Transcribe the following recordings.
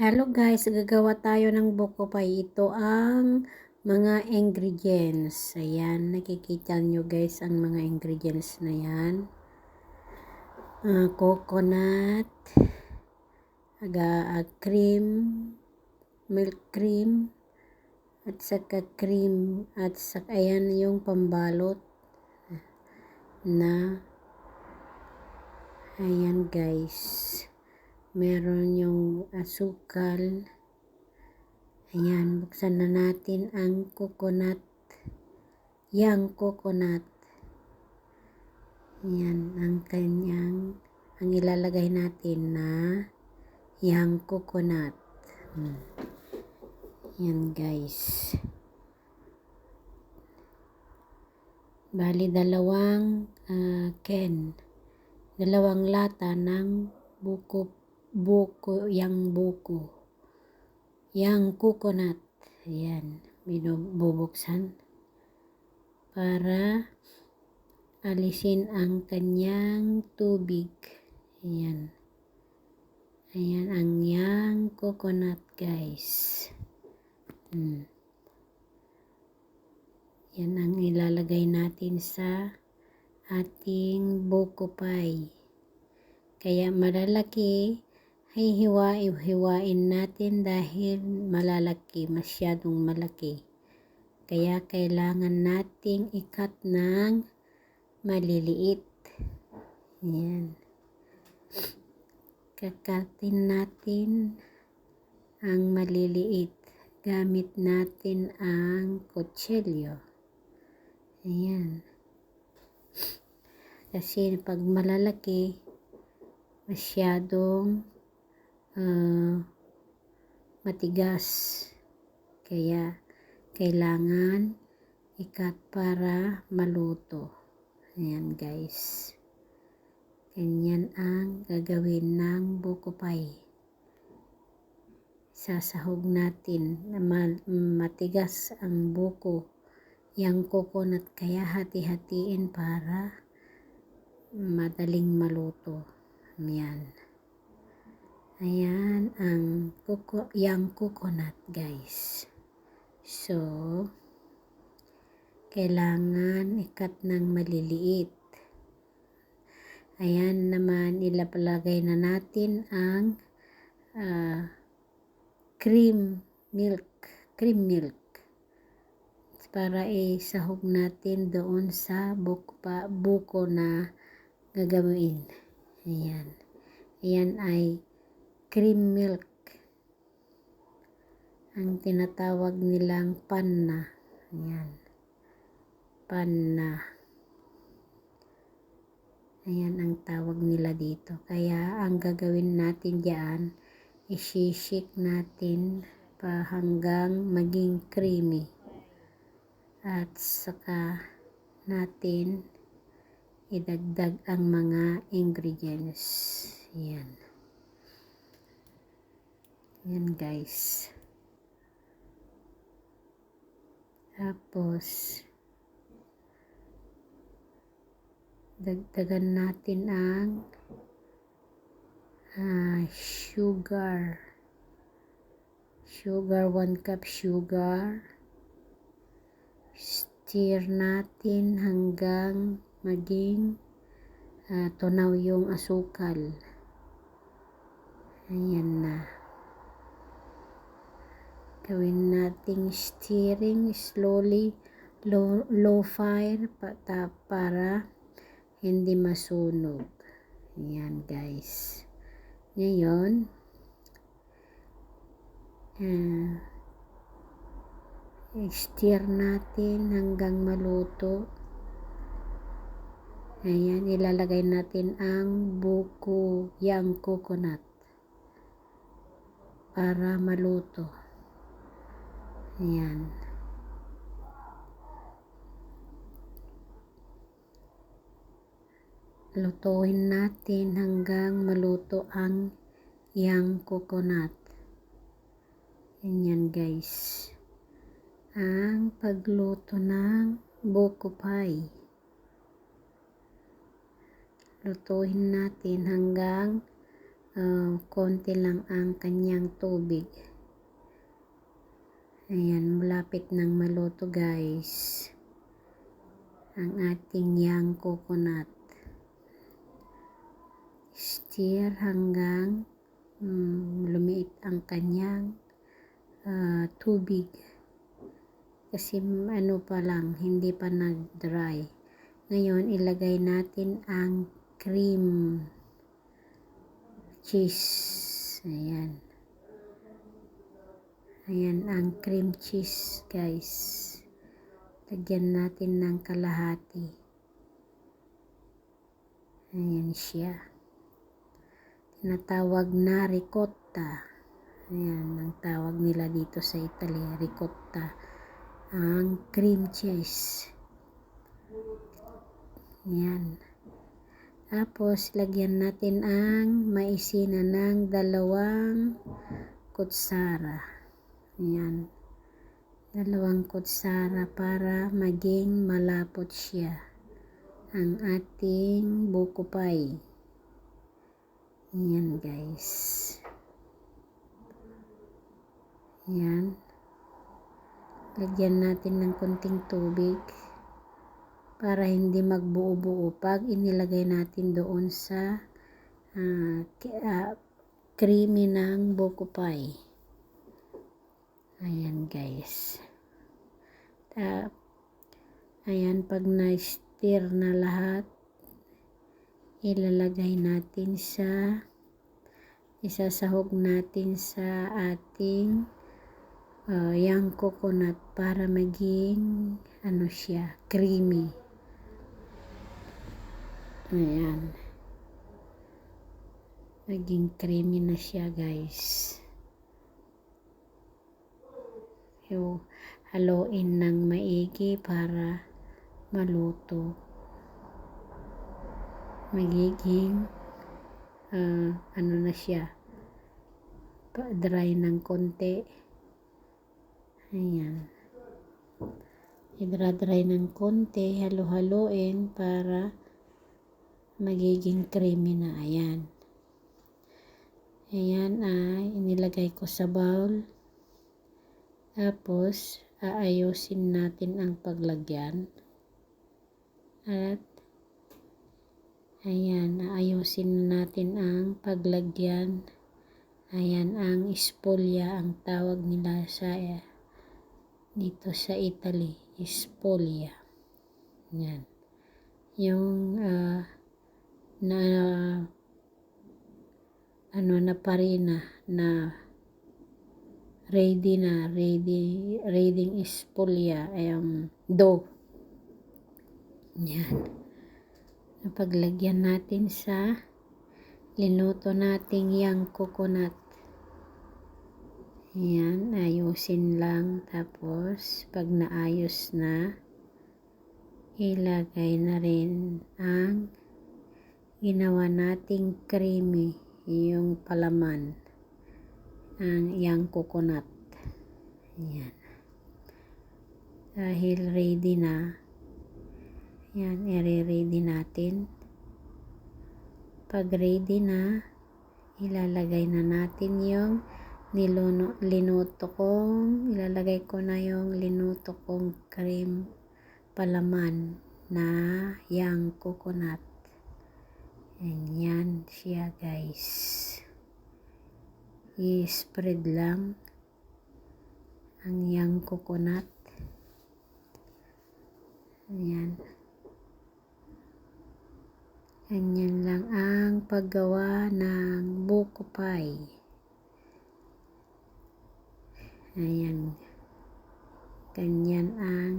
Hello guys, gagawa tayo ng buko pie. Ito ang mga ingredients. Ayan, nakikita nyo guys ang mga ingredients na yan. Ah, coconut, aga, ah, cream, milk cream, at saka cream, at saka ayan yung pambalot na ayan guys meron yung asukal. Ayan, buksan na natin ang coconut. Yang coconut. Ayan, ang kanyang, ang ilalagay natin na yang coconut. Hmm. Yan guys. Bali, dalawang uh, ken. Dalawang lata ng buko buko, yang buko. Yang coconut. Ayan, binubuksan para alisin ang kanyang tubig. Ayan. Ayan ang yang coconut guys. Hmm. Yan ang ilalagay natin sa ating buko pie. Kaya malalaki hihiwa-hiwain natin dahil malalaki, masyadong malaki. Kaya kailangan nating ikat ng maliliit. Yan. Kakatin natin ang maliliit. Gamit natin ang kutsilyo. Ayan. Kasi pag malalaki, masyadong uh, matigas. Kaya, kailangan ikat para maluto. Ayan guys. Ganyan ang gagawin ng buko. Sasahog natin na matigas ang buko. Yang coconut kaya hati-hatiin para madaling maluto. Ayan. Ayan ang kuko, yang coconut guys. So, kailangan ikat ng maliliit. Ayan naman, ilapalagay na natin ang uh, cream milk. Cream milk. Para isahog natin doon sa buko, pa, buko na gagawin. Ayan. Ayan ay cream milk. Ang tinatawag nilang panna. Ayan. Panna. Ayan ang tawag nila dito. Kaya ang gagawin natin diyan, isishik natin pa hanggang maging creamy. At saka natin idagdag ang mga ingredients. Yan. Yan guys. Tapos, dagdagan natin ang uh, sugar. Sugar, 1 cup sugar. Stir natin hanggang maging uh, tunaw yung asukal. Ayan na gawin nating steering slowly low, low fire pata para hindi masunog. Yan guys. Ngayon uh, stir natin hanggang maluto. Ayan ilalagay natin ang buko yang coconut para maluto Ayan. Lutuin natin hanggang maluto ang yang coconut. Ganyan guys. Ang pagluto ng buko pie. Lutuin natin hanggang uh, konti lang ang kanyang tubig. Ayan, malapit ng maluto guys. Ang ating yang coconut. Stir hanggang um, lumiit ang kanyang uh, tubig. Kasi ano pa lang, hindi pa nag-dry. Ngayon, ilagay natin ang cream cheese. Ayan. Ayan ang cream cheese, guys. Lagyan natin ng kalahati. Ayan siya. Tinatawag na ricotta. Ayan, ang tawag nila dito sa Italy, ricotta. Ang cream cheese. Ayan. Tapos, lagyan natin ang maisina ng dalawang kutsara. Ayan. Dalawang kutsara para maging malapot siya. Ang ating buko pie. Ayan guys. Ayan. Lagyan natin ng konting tubig para hindi magbuo-buo pag inilagay natin doon sa uh, uh, creamy ng buko pie. Ayan guys. Ta ayan pag na-stir na lahat ilalagay natin sa isasahog natin sa ating uh, young coconut para maging ano siya, creamy. Ayan. Naging creamy na siya, guys. So, haluin ng maigi para maluto. Magiging uh, ano na siya dry ng konti. Ayan. Idra-dry ng konti, halo-haloin para magiging creamy na. Ayan. Ayan ay inilagay ko sa bowl. Tapos, aayusin natin ang paglagyan. At, ayan, aayusin natin ang paglagyan. Ayan, ang espolya ang tawag nila sa dito sa Italy. Espolya. Ayan. Yung, uh, na ano na parina na ready na ready ready is pulya um, dough yan. Napaglagyan natin sa linuto nating yang coconut. Yan ayusin lang. Tapos pag naayos na ilagay na rin ang ginawa nating creamy yung palaman ang yang coconut. Yan dahil ready na. Yan i-ready natin. Pag ready na ilalagay na natin yung niluno, linuto kong ilalagay ko na yung linuto kong cream palaman na yang coconut. Ayan siya guys. I-spread lang ang yang coconut. Ayan. Ganyan lang ang paggawa ng buko pie. Ayan. Ganyan ang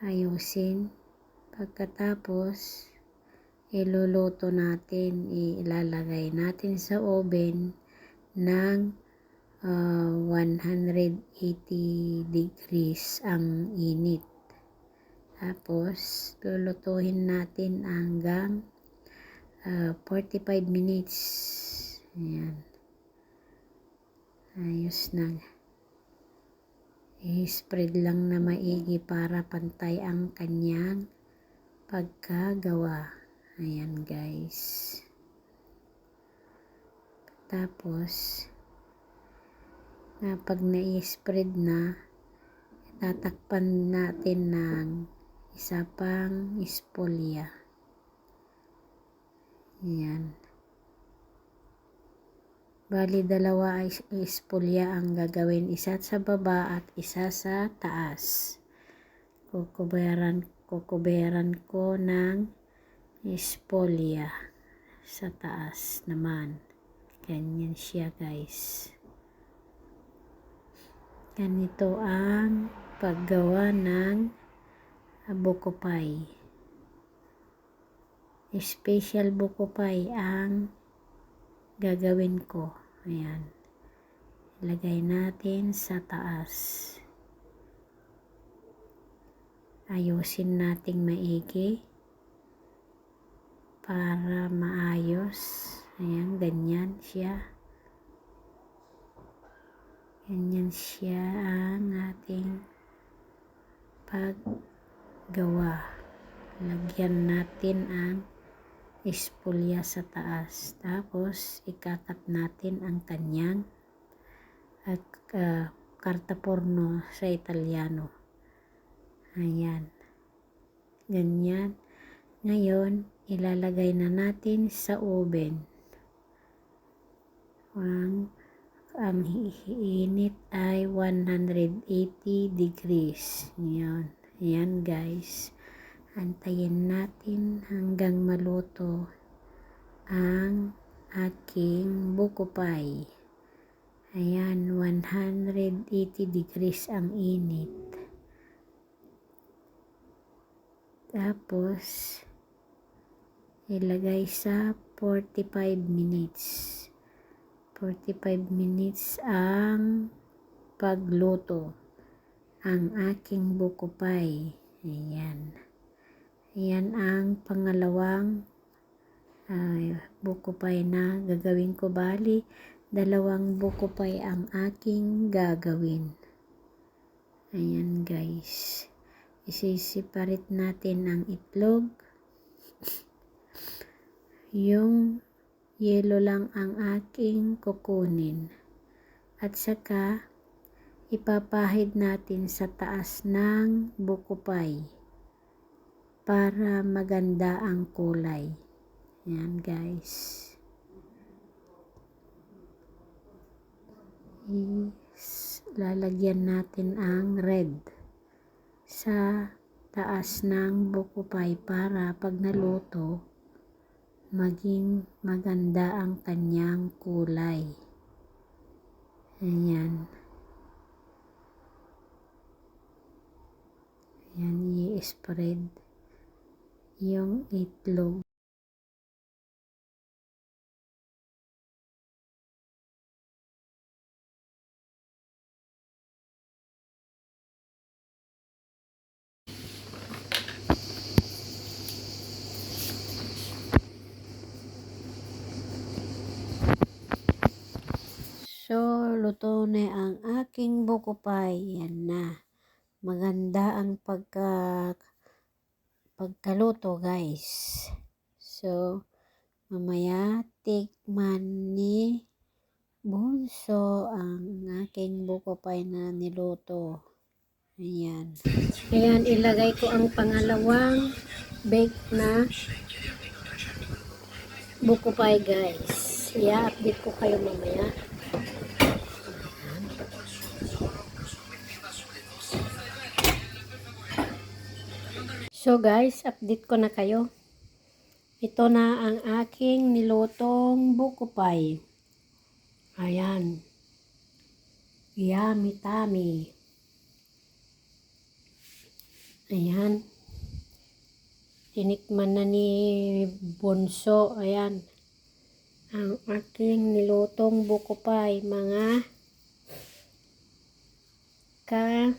ayusin. Pagkatapos, iluluto natin, ilalagay natin sa oven ng uh, 180 degrees ang init. Tapos, lulutuhin natin hanggang uh, 45 minutes. Ayan. Ayos na. I-spread lang na maigi para pantay ang kanyang pagkagawa. Ayan guys. Tapos, na pag na-spread na, tatakpan natin ng isa pang espolya. Yan. Bali, dalawa ay espolya ang gagawin. Isa sa baba at isa sa taas. Kukuberan, kukuberan ko ng espolya sa taas naman. Ganyan siya guys. Ganito ang paggawa ng buko pie. Special buko pie ang gagawin ko. Ayan. Ilagay natin sa taas. Ayusin nating maigi para maayos. Ayan, ganyan siya. Ganyan siya ang ating paggawa. Lagyan natin ang espolya sa taas. Tapos, ikakat natin ang kanyang at uh, porno sa Italiano. Ayan. Ganyan. Ngayon, ilalagay na natin sa oven. Ang, ang init ay 180 degrees. Yan. Yan guys. Antayin natin hanggang maluto ang aking buko pie. Ayan, 180 degrees ang init. Tapos, ilagay sa 45 minutes. 45 minutes ang pagluto ang aking buko pie. Ayan. Ayan ang pangalawang uh, buko pie na gagawin ko. Bali, dalawang buko pie ang aking gagawin. Ayan guys. Isisiparit natin ang itlog. Yung yelo lang ang aking kukunin. At saka, ipapahid natin sa taas ng buko pie para maganda ang kulay. Yan guys. Is, lalagyan natin ang red sa taas ng buko pie para pag naluto maging maganda ang kanyang kulay. Ayan. Ayan, i-spread yung itlog. So, luto na ang aking buko pie. Yan na. Maganda ang pagka pagkaluto guys. So, mamaya tikman ni Bunso ang aking buko pie na niluto. Ayan. Ayan, ilagay ko ang pangalawang bake na buko pie guys. I-update ko kayo mamaya. So guys, update ko na kayo. Ito na ang aking nilutong buko pie. Ayan. Yummy tummy. Ayan. Tinikman na ni Bonso. Ayan. Ang aking nilutong buko pie. Mga ka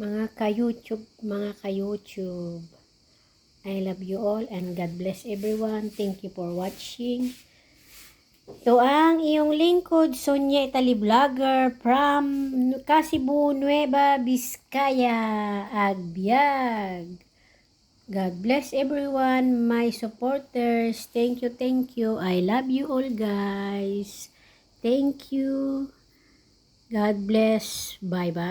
mga ka-YouTube, mga ka-YouTube. I love you all and God bless everyone. Thank you for watching. Ito ang iyong lingkod, Sonia Italy Vlogger from Casibu, Nueva Vizcaya, Agbiag. God bless everyone, my supporters. Thank you, thank you. I love you all, guys. Thank you. God bless. Bye-bye.